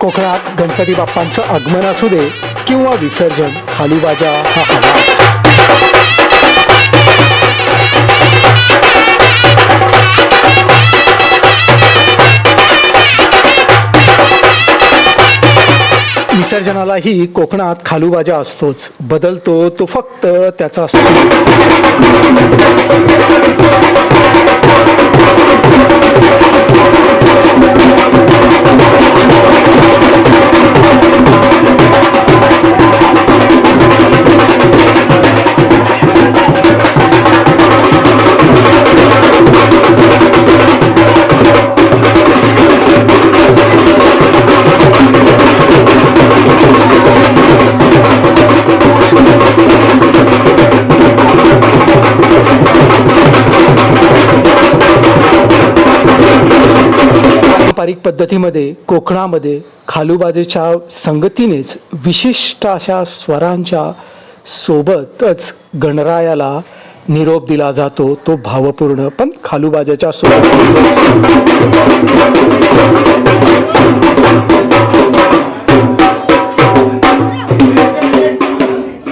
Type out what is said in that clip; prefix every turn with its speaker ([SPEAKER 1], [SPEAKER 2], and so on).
[SPEAKER 1] कोकणात गणपती बाप्पांचं आगमन असू दे किंवा विसर्जन खाली बाजा हा आवाज विसर्जनालाही कोकणात खालूबाजा असतोच. बदलतो तो फक्त त्याचा पारंपरिक पद्धतीमध्ये कोकणामध्ये खालूबाजेच्या संगतीनेच विशिष्ट अशा स्वरांच्या सोबतच गणरायाला निरोप दिला जातो तो भावपूर्ण. पण खालूबाजाच्या सोबत